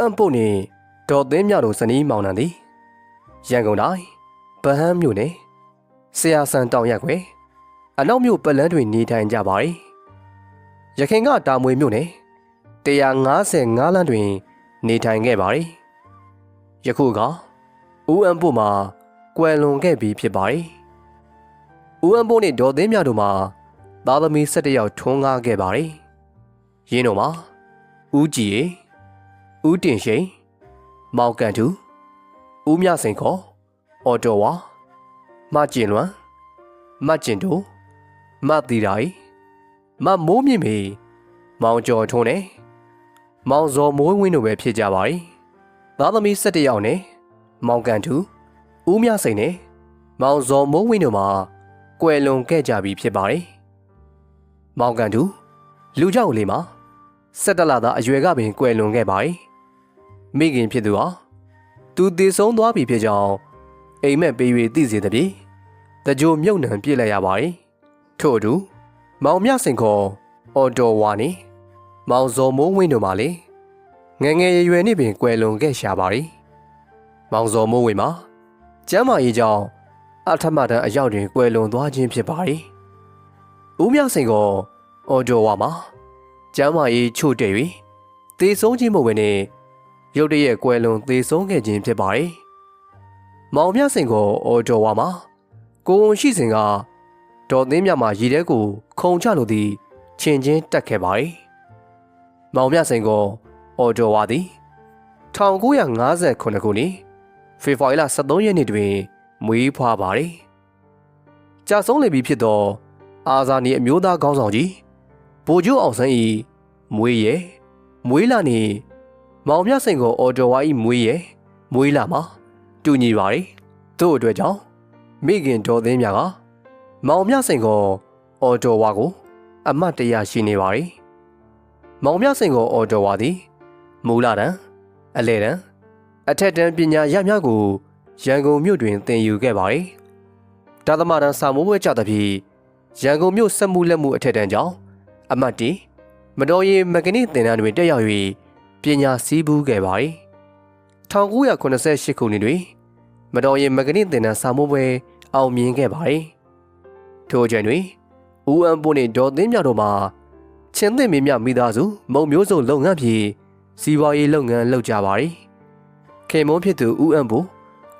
အံ့ပုတ်နှင့်ဒေါ်သိန်းမြတို့ဇနီးမောင်နှံသည်ရန်ကုန်တိုင်းဗဟန်းမြို့နယ်ဆရာဆန်တောင်ရက်ကွယ်အနောက်မြို့ပတ်လန်းတွင်နေထိုင်ကြပါ၏ရခိုင်ကတာမွေမြို့နယ်155လမ်းတွင် နေထိုင်ခဲ့ပါ၏ယခုကဦးအံ့ပုတ်မှာကွယ်လွန်ခဲ့ပြီဖြစ်ပါ၏ဦးအံ့ပုတ်နှင့်ဒေါ်သိန်းမြတို့မှာသားသမီး17ယောက်ထွန်းကားခဲ့ပါ၏ရင်းတို့မှာဦးကြည် ဦးတင်ရှိန်မောင်ကန်သူဦးမြစိန်ခေါ်အော်တိုဝါမကျင်လွမ်းမကျင်တူမတီရိုင်မမိုးမြင့်မီမောင်ကျော်ထုံးနဲ့မောင်ဇော်မိုးဝင်းတို့ပဲဖြစ်ကြပါ၏သားသမီး17ယောက်နဲ့မောင်ကန်သူဦးမြစိန်နဲ့မောင်ဇော်မိုးဝင်းတို့မှာကွယ်လွန်ခဲ့ကြပြီဖြစ်ပါ၏မောင်ကန်သူလူကြောက်လေးမှာ17လသားအရွယ်ကပင်ကွယ်လွန်ခဲ့ပါ၏ မိခင်ဖြစ်သူဟာသူတည်ဆုံးသွားပြီဖြစ်ကြောင်းအိမ်မက်ပေး၍သိစေသည်ဖြင့်တကြိုမြုပ်နှံပြစ်လိုက်ရပါ၏ထို့အတူမောင်မြစင်ခေါ်အော်တိုဝါနေမောင်ဇော်မိုးဝင်းတို့မှလည်းငယ်ငယ်ရွယ်ရွယ်နှင့်ပင်ကွယ်လွန်ခဲ့ရှာပါ၏မောင်ဇော်မိုးဝင်းမှာကျမ်းမာရေးကြောင့်အထမတန်အရောက်တွင်ကွယ်လွန်သွားခြင်းဖြစ်ပါ၏ဦးမြစင်ခေါ်အော်တိုဝါမှာကျမ်းမာရေးချို့တဲ့၍သေဆုံးခြင်းမဟုတ်ဘဲနဲ့ ရုတ်တရက်ကွယ်လွန်သေဆုံးခဲ့ခြင်းဖြစ်ပါတယ်။မောင်မြစင်ကိုအော်တော်ဝါမှာကိုဝန်ရှိစဉ်ကဒေါ်သိန်းမြမှာရည်တဲ့ကိုခုံချလို့သည် ချင်းချင်းတက်ခဲ့ပါတယ်။မောင်မြစင်ကိုအော်တော်ဝါသည်1958ခုနှစ်ဖေဖော်ဝါရီလ23ရက်နေ့တွင်မွေးဖွားပါတယ်။ကြာဆုံးလေပြီဖြစ်သော အာဇာနည်အမျိုးသားခေါင်းဆောင်ကြီးဗိုလ်ချုပ်အောင်ဆန်း၏မွေးရဲမွေးလာနေ မောင်မြစိန်ကိုအော်တိုဝါဤမွေးရဲမွေးလာမှာတူညီပါ रे တို့အတွက်ကြောင့်မိခင်ဒေါ်သိန်းမြကမောင်မြစိန်ကိုအော်တိုဝါကို အမတ်တရရှိနေပါ रे မောင်မြစိန်ကိုအော်တိုဝါသည်မူလာတန်းအလဲတန်းအထက်တန်းပညာရများကိုရန်ကုန်မြို့တွင်သင်ယူခဲ့ပါ रे ဒါသမတန်းစာမိုးပွဲကြသဖြင့်ရန်ကုန်မြို့စက်မှုလက်မှုအထက်တန်းကြောင့်အမတ်တီမတော်ရင်မကနိသင်တန်းတွင်တက်ရောက်၍ ပညာစည်းပူးခဲ့ပါ၏1988ခုနှစ်တွင်မတော်ရင်မကနိသင်တန်းစာမိုးပွဲအောင်မြင်ခဲ့ပါ၏ထို့ချိန်တွင်ဦးအံပိုးနှင့်ဒေါ်သိန်းမြတို့မှာချင်းသင်မင်းမြမိသားစုမုံမျိုးစုံလုပ်ငန်းဖြင့်စီးပွားရေးလုပ်ငန်းလုပ်ကြပါ၏ခင်မုန်းဖြစ်သူဦးအံပိုး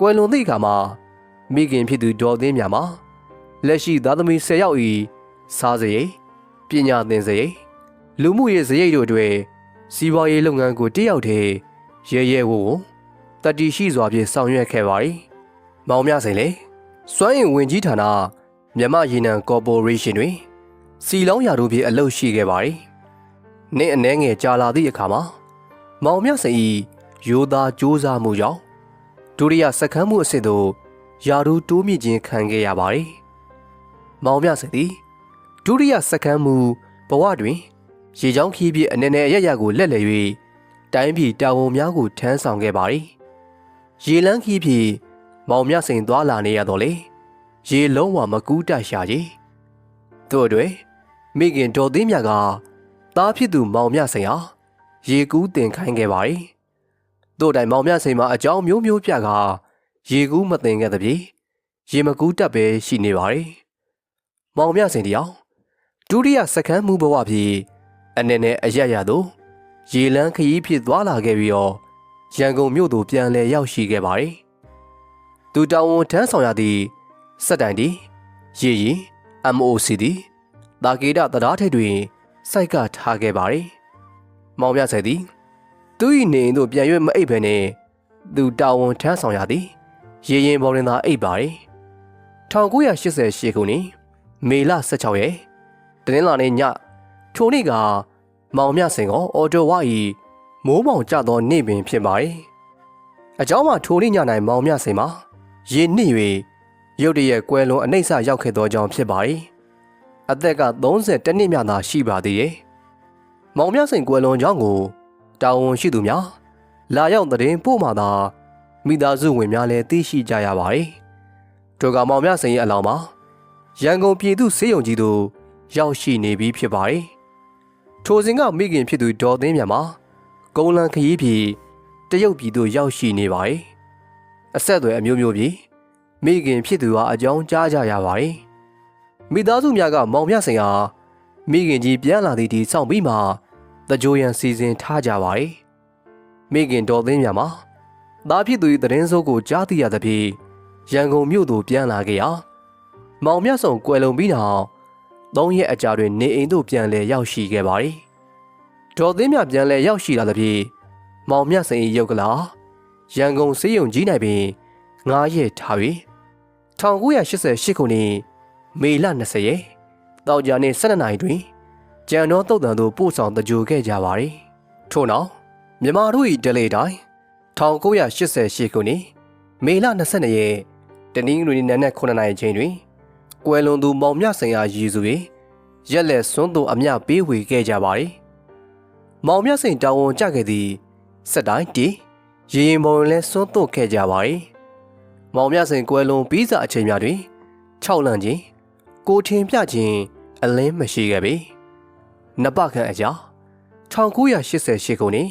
ကွယ်လွန်သည့်အခါမှာမိခင်ဖြစ်သူဒေါ်သိန်းမြမှာလက်ရှိသားသမီး10ယောက်၏စားစရိတ်ပညာသင်စရိတ်လူမှုရေးစရိတ်တို့တွေ စီးပွားရေးလုပ်ငန်းကိုတယောက်တည်းရဲရဲဝုံဝုံတတိရှိစွာဖြင့်ဆောင်ရွက်ခဲ့ပါ၏မောင်မြစိန်လေစွမ်းအင်ဝင်ကြီးဌာနမြန်မာရေနံကော်ပိုရေးရှင်းတွင်စီလောင်းရာတို့ဖြင့်အလုပ်ရှိခဲ့ပါ၏နေ့အနှဲငယ်ကြာလာသည့်အခါမှာမောင်မြစိန်၏ရိုးသားစ조사မှုကြောင့်ဒုတိယစက္ကန့်မှုအစစ်သို့ယာတို့တိုးမြင့်ခြင်းခံခဲ့ရပါ၏မောင်မြစိန်သည်ဒုတိယစက္ကန့်မှုဘဝတွင် ရေချောင်းခီးပြည့်အနေနဲ့အရရကိုလက်လည်၍တိုင်းပြည်တာဝန်များကိုထမ်းဆောင်ခဲ့ပါသည်ရေလန်းခီးဖြင့်မောင်မြစိန်သွားလာနေရတော့လေရေလုံးဝမကူးတတ်ရှာကြီးတို့တွေမိခင်ဒေါ်သိန်းမြကသားဖြစ်သူမောင်မြစိန်ဟာရေကူးတင်ခိုင်းခဲ့ပါသည်တို့တိုင်မောင်မြစိန်မှာအကြောင်းမျိုးမျိုးပြကရေကူးမတင်ခဲ့တဲ့ပြေရေမကူးတတ်ပဲရှိနေပါသည်မောင်မြစိန်တယောက်ဒုတိယစက္ကန့်မှုဘဝဖြင့် အနေနဲ့အရရတို့ရေလန်းခရီးဖြစ်သွားလာခဲ့ပြီးတော့ရန်ကုန်မြို့သို့ပြန်လည်ရောက်ရှိခဲ့ပါတယ်။သူတောင်ဝန်ထမ်းဆောင်ရသည့်စက်တိုင်ဒီရေရီ MOC သည်တာကေတတရားထိတ်တွင်စိုက်ကထားခဲ့ပါတယ်။မောင်မြဆယ်သည်သူ၏နေအိမ်သို့ပြန်၍မအိပ်ဘဲနဲ့သူတာဝန်ထမ်းဆောင်ရသည်ရေရင်ပေါ်တွင်သာအိပ်ပါတယ်။1988ခုနှစ်မေလ16ရက်တနင်္လာနေ့ည ထိုနေ့ကမောင်မြစင်ကအော်တိုဝါဤမိုးမောင်ကျသောနေ့ပင်ဖြစ်ပါ၏အเจ้าမှာထိုနေ့ည၌မောင်မြစင်မှာရေနစ်၍ရုတ်တရက်ကွယ်လွန်အနှိမ့်ဆရောက်ခဲ့သောကြောင့်ဖြစ်ပါ၏အသက်က30နှစ်မြသာရှိပါသေးတယ်မောင်မြစင်ကွယ်လွန်ကြောင်းကိုတာဝန်ရှိသူများလာရောက်တဲ့ပို့မှသာမိသားစုဝင်များလည်းသိရှိကြရပါ၏ထိုကမောင်မြစင်ရဲ့အလောင်းမှာရန်ကုန်ပြည်သူစေယုံကြီးတို့ရောက်ရှိနေပြီဖြစ်ပါတယ် ထိုစဉ်ကမိခင်ဖြစ်သူဒေါ်သိန်းမြတ်မှာကုန်းလန်ခရီးဖြီတရုတ်ပြည်သို့ရောက်ရှိနေပါတယ်အဆက်အသွယ်အမျိုးမျိုးပြီးမိခင်ဖြစ်သူဟာအကြောင်းကြားကြရပါတယ်မိသားစုများကမောင်မြစိန်ဟာမိခင်ကြီးပြန်လာသည့်ဒီစောင့်ပြီးမှတကြိုရန်စီစဉ်ထားကြပါတယ်မိခင်တော်သိန်းမြမှာသားဖြစ်သူ၏သတင်းစိုးကိုကြားသိရသဖြင့်ရန်ကုန်မြို့သို့ပြန်လာခဲ့ရာမောင်မြဆုံကွယ်လွန်ပြီးနောက် သုံးရက်အကြာတွင်နေအိမ်သို့ပြန်လည်ရောက်ရှိခဲ့ပါတယ်ဒေါ်သိန်းမြပြန်လည်ရောက်ရှိလာသဖြင့်မောင်မြစိန်၏ရုပ်ကလာရန်ကုန်စေးရုံကြီး၌ပင်ငားရက်ထား၍1988ခုနှစ်မေလ20ရက်တောက်ကြနေ့12နိုင်တွင်ကြံတော်တုတ်တန်သို့ပို့ဆောင်တကြိုခဲ့ကြပါသည်ထို့နောက်မြန်မာတို့၏ဒလေတိုင်း1988ခုနှစ်မေလ22ရက်တနင်္ဂနွေနေ့နနက်9နာရီချိန်တွင် ကွယ်လွန်သူမောင်မြဆိုင်ရာရည်စု၍ရက်လက်စွန်းသူအမျှပေးဝေခဲ့ကြပါသည်မောင်မြစိန်တာဝန်ကြခဲ့သည်စက်တိုင်းတီရေရင်ပုံလည်းစွန်းသွတ်ခဲ့ကြပါသည်မောင်မြစိန်ကွယ်လွန်ပြီးစာအချိန်များတွင်6လန့်ချင်းကိုထင်ပြခြင်းအလင်းမရှိခဲ့ပေနပခန့်အကြာ1988ခုနှစ်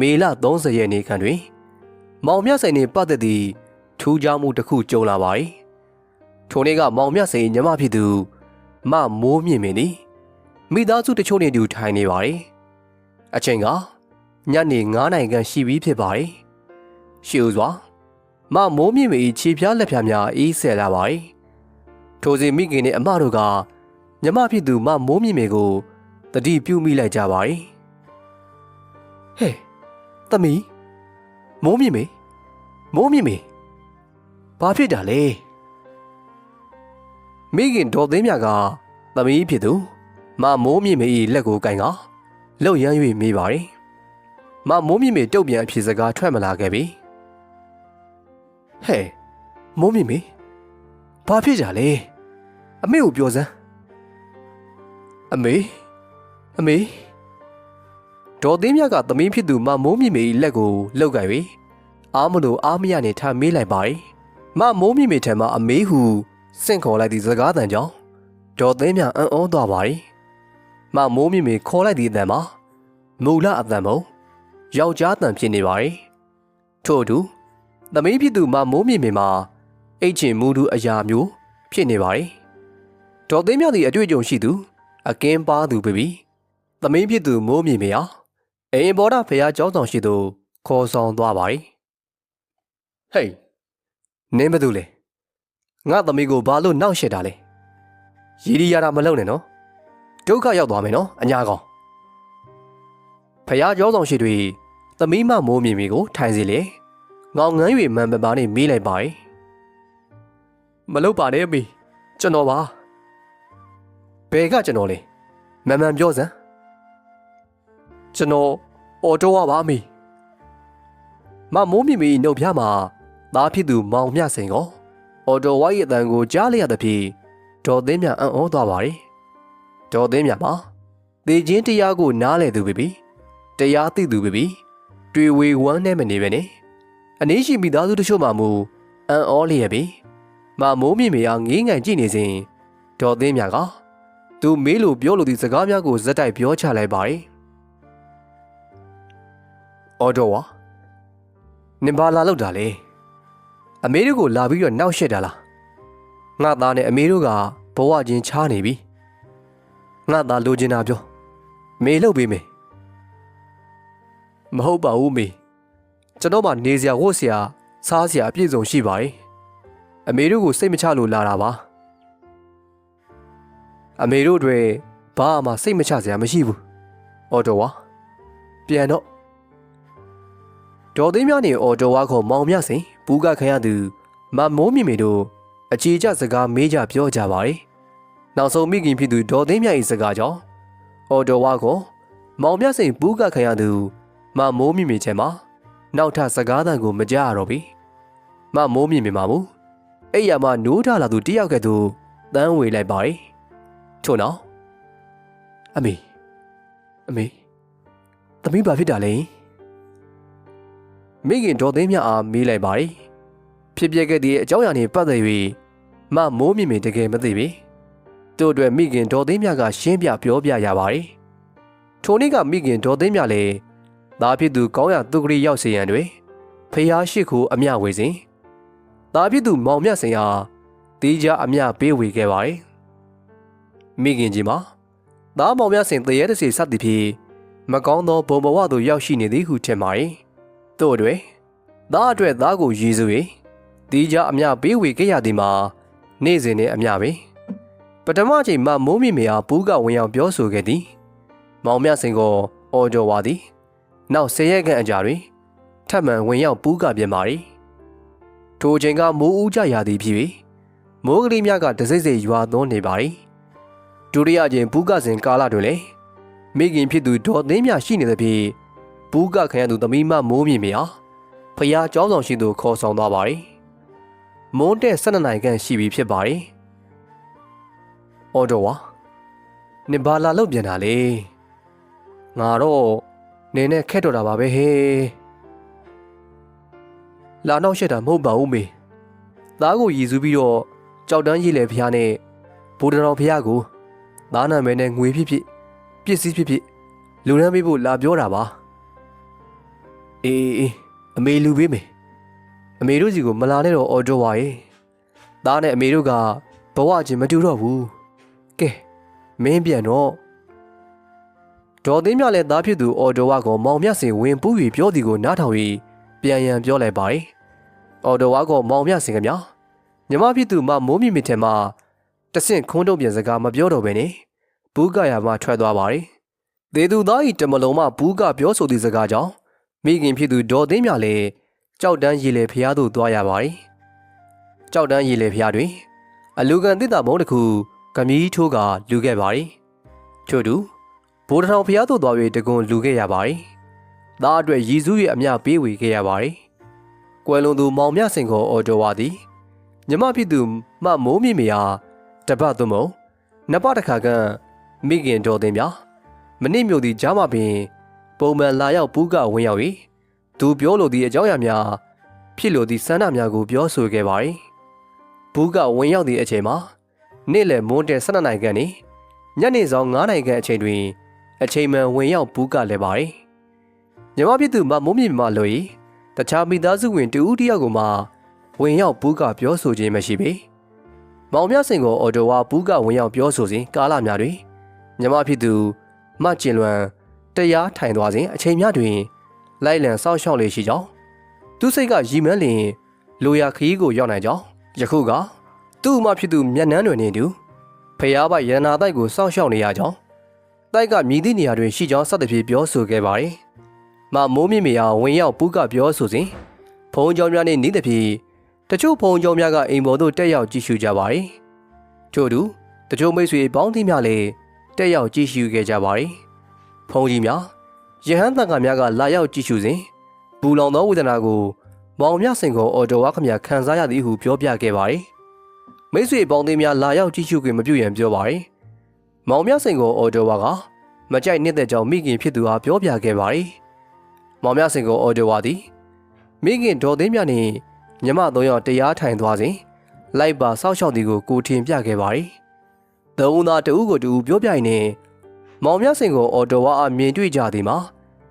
မေလ30ရက်နေ့ခန့်တွင် မောင်မြစိန်နှင့်ပတ်သက်သည့်ထူးခြားမှုတစ်ခုကြုံလာပါ၏ ထိုနေ့ကမောင်မြစိန်ညီမဖြစ်သူမမိုးမြင့်မင်းသည်မိသားစုတချို့နှင့်အတူထိုင်နေပါ၏အချိန်ကညနေ9နာရီခန့်ရှိပြီဖြစ်ပါ၏ရှေ့ဦးစွာမမိုးမြင့်မင်း၏ခြေပြားလက်ဖြားများအေးဆဲလာပါ၏ထိုစဉ်မိခင်နှင့်အမတို့ကညီမဖြစ်သူမမိုးမြင့်မင်းကိုတတိပြုမိလိုက်ကြပါ၏ဟဲ့သမီးမိုးမြင့်မေမိုးမြင့်မေဘာဖြစ်တာလဲ မိခင်ဒေါ်သိန်းမြကသမီးဖြစ်သူမမိုးမြင့်မေ၏လက်ကိုကင်ကလှုပ်ရမ်း၍မေးပါ၏မမိုးမြင့်မေတုတ်ပြန်အဖြစ်စကားထွက်မလာခဲ့ပြီဟဲ့မိုးမြင့်မေဘာဖြစ်ကြလဲအမေကိုပြောစမ်းအမေအမေဒေါ်သိန်းမြကသမီးဖြစ်သူမမိုးမြင့်မေ၏လက်ကိုလှုပ်ကြ၍အားမလို့အားမရနေထမေးလိုက်ပါ၏မမိုးမြင့်မေထံမှအမေးဟု စင့်ခေါ်လိုက်သည့်စကားတန်ကြောင့်ဒေါ်သိန်းမြအံ့ဩသွားပါ၏မမိုးမြင့်မေခေါ်လိုက်သည့်အတန်မှာမူလအတန်မုံယောက်ျားတန်ဖြစ်နေပါ၏ထို့အတူသမီးဖြစ်သူမမိုးမြင့်မေမှာအိတ်ချင်မူတူအရာမျိုးဖြစ်နေပါ၏ဒေါ်သိန်းမြသည်အတွေ့အကြုံရှိသူအကင်းပါသူပဲပြီသမီးဖြစ်သူမိုးမြင့်မေဟာအိမ်ဘော်ဒဖះကျောင်းဆောင်ရှိသူခေါ်ဆောင်သွားပါ යි ဟေးနင်းမသူလေ ငါသမီးကိုဘာလို့နှောက်ရှက်တာလဲရီရီရတာမလုပ်နဲ့နော်ဒုက္ခရောက်သွားမယ်နော်အညာကောင်ဖះကျောင်းဆောင်ရှိတွေသမီးမမိုးမြင်မီကိုထိုင်စီလေငောင်ငန်း၍မန်ပပါနဲ့မေးလိုက်ပါ යි မလုပ်ပါနဲ့အမေကျွန်တော်ပါဘယ်ကကျွန်တော်လဲမန်မှန်ပြောစမ်းကျွန်တော်အော်တိုဝါပါအမေမမိုးမြင့်မီနှုတ်ဖျားမှာသားဖြစ်သူမောင်မြစိန်ကို အော်တိုဝါရဲ့အတန်ကိုကြားလိုက်ရသဖြင့်ဒေါ်သိန်းမြအံ့ဩသွားပါရီဒေါ်သိန်းမြမှာတေချင်းတရားကိုနားလဲသူပဲပြီတရားသိသူပဲပြီတွေ့ဝေဝမ်းနဲ့မနေပဲနဲ့အနည်းရှိမိသားစုတချို့မှမူအံ့ဩလျက်ပြီမမိုးမြင့်မီအားငေးငိုင်ကြည့်နေစဉ်ဒေါ်သိန်းမြကသူမေးလို့ပြောလို့ဒီစကားများကိုဇက်တိုက်ပြောချလိုက်ပါရီအော်တော်ဝါနင်ဘာလာလောက်တာလဲ အမေတို့ကိုလာပြီးတော့နောက်ရှက်တာလားငါသားနဲ့အမေတို့ကဘဝချင်းချားနေပြီငါသားလိုချင်တာပြောမေလှုပ်ပေးမယ်မဟုတ်ပါဘူးမေကျွန်တော်မှနေစရာဝတ်စရာစားစရာအပြည့်စုံရှိပါတယ်အမေတို့ကိုစိတ်မချလို့လာတာပါအမေတို့တွေဘာမှစိတ်မချစရာမရှိဘူးအော်တော်ဝါပြန်တော့ဒေါ်သိန်းများနေအော်တော်ဝါခေါ်မောင်မြစိန် ဘူးကခံရသူမမိုးမြင့်မေတို့အခြေကျစကားမေးကြပြောကြပါ යි နောက်ဆုံးမိခင်ဖြစ်သူဒေါ်သိန်းမြ၏စကားကြောင့်အော်တော်ဝါခေါ်မောင်မြစိန်ဘူးကခံရသူမမိုးမြင့်မေချဲမှာနောက်ထပ်စကားသံကိုမကြားရတော့ပြီမမိုးမြင့်မေမှာမူအဲ့ရမှာနိုးထလာသူတယောက်ကဲ့သို့တန်းဝေလိုက်ပါ යි ထို့နောက်အမေအမေသမီးဘာဖြစ်တာလဲ မိခင်ဒေါ်သိန်းမြအားမေးလိုက်ပါ යි ဖြစ်ပျက်ခဲ့တဲ့အကြောင်းအရာတွေပတ်သက်၍မမိုးမြင့်မြင့်တကယ်မသိပြီတို့အတွက်မိခင်ဒေါ်သိန်းမြကရှင်းပြပြောပြရပါ යි ထိုနေ့ကမိခင်ဒေါ်သိန်းမြလည်းသားဖြစ်သူကောင်းရသူကလေးရောက်စေရန်တွင်ဖျားရှိခိုးအမျှဝေစဉ်သားဖြစ်သူမောင်မြတ်စင်ဟာတီးကြအမျှပေးဝေခဲ့ပါ၏မိခင်ကြီးမှာသားမောင်မြတ်စင်တရေတစီစသည်ဖြင့်မကောင်းသောဘုံဘဝသို့ရောက်ရှိနေသည်ဟုထင်ပါ၏တို့ တွေသားအတွက်သားကိုရည်စူ၍တီးကြအမျှပေးဝေခဲ့ရသည်မှာနေ့စဉ်နဲ့အမျှပဲပထမချိန်မှမိုးမိမေအားဘူးကဝင်ရောက်ပြောဆိုခဲ့သည် မောင်မြစင်ကိုအော်ကြော်ပါသည် နောက်ဆယ်ရက်ခန့်အကြာတွင်ထပ်မံဝင်ရောက်ပူးကပြင်ပါသည်ထိုချိန်ကမိုးဦးကြရာသည်ဖြစ်၍မိုးကလေးများကတစိမ့်စိမ့်ရွာသွန်းနေပါသည်ဒုတိယချိန်ပူးကစဉ်ကာလတွင်လည်းမိခင်ဖြစ်သူဒေါ်သိန်းမြရှိနေသဖြင့် ပူးကခံရသူသမီးမမိုးမြင့်မြအားဖျားကျောင်းဆောင်ရှိသူခေါ်ဆောင်သွားပါသည်မွန်းတဲ့12နိုင်ခန့်ရှိပြီဖြစ်ပါသည်အော်တော်ဝါနင်ဘာလာလောက်ပြန်တာလေငါတော့နေနဲ့ခက်တော့တာပါပဲဟေးလာနောက်ရှက်တာမဟုတ်ပါဘူးမေသားကိုရည်စူးပြီးတော့ကြောက်တန်းရည်လေဖျားနဲ့ဘိုးတော်ဖျားကိုသားနာမည်နဲ့ငွေဖြစ်ဖြစ်ပစ္စည်းဖြစ်ဖြစ်လူနှမ်းပေးဖို့လာပြောတာပါ အေးအေးအမေလူပေးမေအမေတို့စီကိုမလာနဲ့တော့အော်တိုဝါရေသားနဲ့အမေတို့ကဘဝချင်းမတူတော့ဘူးကဲမင်းပြန်တော့ဒေါ်သိန်းမြလည်းသားဖြစ်သူအော်တိုဝါကိုမောင်မြစင်ဝင်ပူး၍ပြောသည်ကိုနားထောင်၍ပြန်ရန်ပြောလိုက်ပါ၏အော်တိုဝါကမောင်မြစင်ကမြညီမဖြစ်သူမမိုးမြင့်မြင့်ထဲမှတဆင့်ခုံးတုံးပြန်စကားမပြောတော့ဘဲနဲ့ဘူးကရမှထွက်သွားပါ၏ဒေသူသား၏တမလုံးမှဘူးကပြောဆိုသည့်စကားကြောင့် မိခင်ဖြစ်သူဒေါ်သိန်းမြလည်းကြောက်တန်းရည်လေဖျားသို့သွားရပါ၏ကြောက်တန်းရည်လေဖျားတွင် အလူကန်တစ်တာဘုံတစ်ခုကမီးထိုးကလူခဲ့ပါ၏ချို့တူဘိုးထောင်ဖျားသို့သွား၍တကွန်လူခဲ့ရပါတယ်။သားအတွက်ရည်စူး၍အမျှပေးဝေခဲ့ရပါတယ်။ကွယ်လွန်သူမောင်မြစင်ကိုအော်တိုဝါသည်မြမဖြစ်သူမမိုးမြင့်မယာတပတ်သွမုံနှစ်ပတ်တစ်ခါကမိခင်တော်တင်များမနစ်မြို့သည်ကြားမှာပင် ပုံမှန်လာရောက်ပူးကဝင်ရောက်၍သူပြောလိုသည့်အကြောင်းအရာများဖြစ်လိုသည့်စန္ဒများကိုပြောဆိုခဲ့ပါတယ်။ပူးကဝင်ရောက်သည့်အချိန်မှာနေ့လယ်မွန်းတဲ့12နိုင်ခန့်နှင့်ညနေဆောင်9နိုင်ခန့်အချိန်တွင်အချိန်မှန်ဝင်ရောက်ပူးကလည်းပါတယ်။ညီမဖြစ်သူမမိုးမြင့်မလို့ဤတခြားမိသားစုဝင်တူဦးတယောက်ကိုမှဝင်ရောက်ပူးကပြောဆိုခြင်းမရှိပေ။မောင်မြစင်ကိုအော်တိုဝါပူးကဝင်ရောက်ပြောဆိုစဉ်ကာလများတွင်ညီမဖြစ်သူမကျင်လွန် တရားထိုင်သွားစဉ်အချိန်များတွင်လိုက်လံစောင့်ရှောက်လေရှိကြောင်းသူစိတ်ကရီမန်းလျင်လိုရာခရီးကိုရောက်နိုင်ကြောင်းယခုကသူ့အမဖြစ်သူမျက်နှန်းတွင်နေသူဖျားပိုက်ရတနာတိုက်ကိုစောင့်ရှောက်နေရကြောင်းတိုက်ကမြည်သည့်နေရာတွင်ရှိကြောင်းစသဖြင့်ပြောဆိုခဲ့ပါတယ်။မမိုးမြင့်မေအောင်ဝင်ရောက်ပူးကပြောဆိုစဉ်ဖုံကြောင်များနှင့်နေသဖြင့်တချို့ဖုံကြောင်များကအိမ်ပေါ်သို့တက်ရောက်ကြည့်ရှုကြပါတယ်။ထို့သူတချို့မိတ်ဆွေပေါင်းသီးများလည်းတက်ရောက်ကြည့်ရှုခဲ့ကြပါတယ်။ ဖုံကြီးများယဟန်တန်ကများကလာရောက်ကြည့်ရှုစဉ်ဘူလောင်သောဝေဒနာကိုမောင်မြစင်ကိုအော်တိုဝါခမရခံစားရသည်ဟုပြောပြခဲ့ပါတယ်။မိတ်ဆွေပေါင်းသီးများလာရောက်ကြည့်ရှုခွင့်မပြုရန်ပြောပါတယ်။မောင်မြစိန်ကိုအော်တိုဝါကမကြိုက်နေတဲ့ကြောင့်မိခင်ဖြစ်သူဟာပြောပြခဲ့ပါ යි ။မောင်မြစိန်ကိုအော်တိုဝါသည်မိခင်ဒေါ်သိန်းမြနဲ့ညီမသုံးယောက်တရားထိုင်သွားစဉ်လိုက်ပါစောက်ရှောက်သည်ကိုကိုထင်ပြခဲ့ပါ යි ။သုံးသားတဦးကိုတူပြောပြရင်နဲ့ မောင်မြစိန်ကိုအော်တိုဝါအမြင်တွေ့ကြသည်မှာ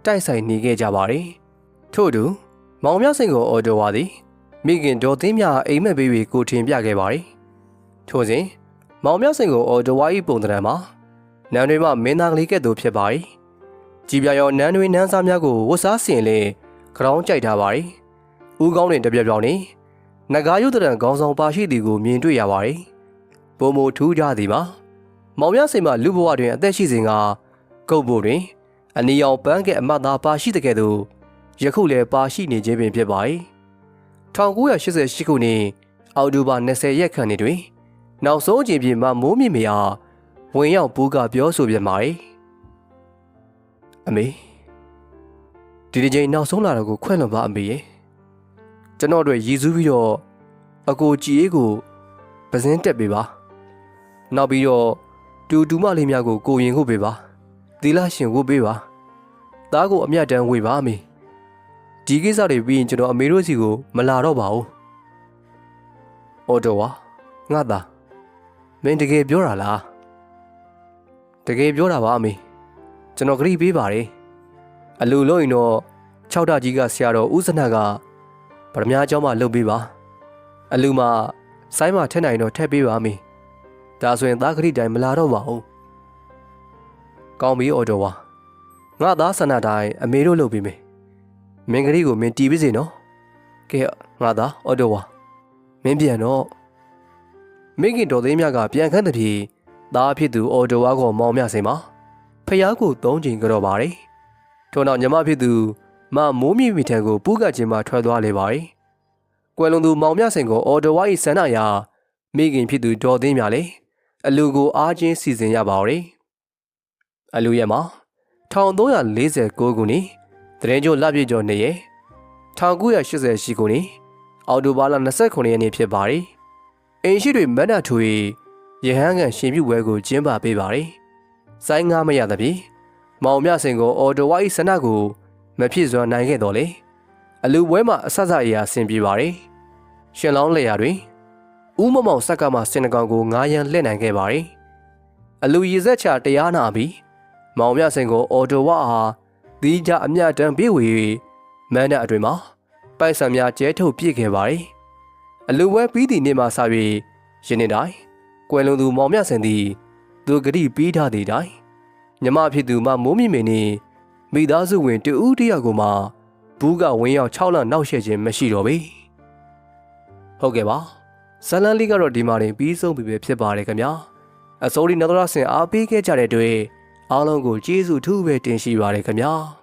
တိုက်ဆိုင်နေခဲ့ကြပါ යි ။ထို့သူမောင်မြစိန်ကိုအော်တိုဝါသည်မိခင်ဒေါ်သိန်းမြအိမ်မက်ပေးပြီးကိုထင်ပြခဲ့ပါ යි ။ထို့စဉ်မောင်မြစင်ကိုအော်ဒဝါဤပုံသဏ္ဍာန်မှာနန်းတွေမှမင်းသားကလေးကဲ့သို့ဖြစ်ပါ၏ကြည်ပြရောနန်းတွေနန်းစားများကိုဝတ်စားဆင်လေခေါင်းကြိုက်ထားပါ၏ဦးကောင်းတွင်တပြက်ပြောင်နေနဂါယုတရံခေါင်းဆောင်ပါရှိသည်ကိုမြင်တွေ့ရပါ၏ပုံမထူးကြသည်မှာ မောင်မြစင်မှလူဘဝတွင်အသက်ရှိစဉ်ကကုတ်ဖို့တွင်အနီရောင်ပန်းကဲ့အမတ်သားပါရှိတဲ့ကဲ့သို့ယခုလည်းပါရှိနေခြင်းပင်ဖြစ်ပါ၏1988ခုနှစ်အောက်တိုဘာ20ရက်ခန့်တွင် နောက်ဆုံးအချိန်ပြမမိုးမြင့်မေဟာဝင်ရောက်ပူးကပြောဆိုပြန်ပါ යි အမေဒီဒီချိန်နောက်ဆုံးလာတော့ကိုခွင့်လွန်ပါအမေရဲ့ကျွန်တော်တို့ရည်စူးပြီးတော့အကိုကြည်အေးကိုပစင်းတက်ပေးပါနောက်ပြီးတော့ တူတူမလေးများကိုကိုရင်ခုပေးပါသီလရှင်ခုပေးပါသားကိုအမျက်တန်းဝေပါအမေဒီကိစ္စတွေပြီးရင်ကျွန်တော်အမေတို့စီကိုမလာတော့ပါဘူးအော်တော်ဝါငါသားမင်းတကယ်ပြောတာလားတကယ်ပြောတာပါအမေကျွန်တော်ဂရိပေးပါတယ် အလူလို့ရင်တော့၆တာကြီးကဆရာတော်ဦးစနတ်ကဗရမ ्या เจ้าမှလှုပ်ပေးပါအလူမှာဆိုင်းမှာထက်နိုင်တော့ထက်ပေးပါမင်း ဒါဆိုရင်သားခရီးတိုင်းမလာတော့ပါဘူးကောင်းပြီအော်တော်ဝါငါသားဆန္ဒတိုင်းအမေတို့လှုပ်ပေးမယ်မင်းကလေးကိုမင်းတီးပေးစေနော်ကဲငါသားအော်တော်ဝါမင်းပြန်တော့မင်းကင်တော်သေးမြတ်ကပြန်ခန့်တဲ့ဖြေသားဖြစ်သူအော်တော်ဝါကိုမောင်မြစိန်ပါဖျားကိုသုံးချိန်ကြော်ပါတယ်ထို့နောက်ညီမဖြစ်သူမမိုးမြင့်မိထံကိုပူးကချင်းမှထွက်သွားလေပါတယ်ကွယ်လွန်သူမောင်မြစိန်ကိုအော်တော်ဝါ၏ဆန္ဒရာမိခင်ဖြစ်သူဒေါ်သိန်းမြလေ အလူကိုအားချင်းစီစဉ်ရပါတော့အလူရဲ့မှာ1349ခုနှစ်တရင်ကျော်လပြည့်ကျော်နေ့ရဲ့1980ရှိခုနှစ်အော်တိုဘာလ29ရက်နေ့ဖြစ်ပါတယ်။အင်ရှိတွေမန္တထူရီရဟန်းကန်ရှင်ပြုပွဲကိုကျင်းပပေးပါတယ်။စိုင်းငါမရသဖြင့်မောင်မြစင်ကိုအော်တိုဝါ၏ဆန္ဒကိုမဖြစ်စွာနိုင်ခဲ့တော်လေ။အလူပွဲမှာအဆဆအရာဆင်ပြေပါတယ်။ရှင်လောင်းလက်ရာတွင် ဦးမမောင်ဆက်ကမှစင်တကောင်ကိုငားရန်လှည့်နိုင်ခဲ့ပါတယ်။အလူရည်ဆက်ချတရားနာပြီးမောင်မြစင်ကိုအော်တိုဝါအားဒီကြအမြတ်တမ်းပြေးဝေ၍မန်းတဲ့အတွင်မှာပိုက်ဆံများကျဲထုတ်ပြစ်ခဲ့ပါတယ်။အလူဝဲပြီးသည့်နေ့မှစ၍ယနေ့တိုင်းကွယ်လွန်သူမောင်မြစင်သည်သူဂတိပြီးထားသည့်တိုင်ညမဖြစ်သူမမိုးမြင့်မင်းနှင့်မိသားစုဝင်တူဦးတယောက်ကိုမှဘူးကဝင်းရောက်6လနောက်ရှက်ခြင်းမရှိတော့ပေ။ဟုတ်ကဲ့ပါ။ ဇလန်လေးကတော့ဒီမှာတင်ပြီးဆုံးပြီပဲဖြစ်ပါတယ်ခင်ဗျာ။အစိုးရနတော်ဆင်အားပေးခဲ့ကြတဲ့အတွက်အားလုံးကိုကျေးဇူးထူးပဲတင်ရှိပါရခင်ဗျာ။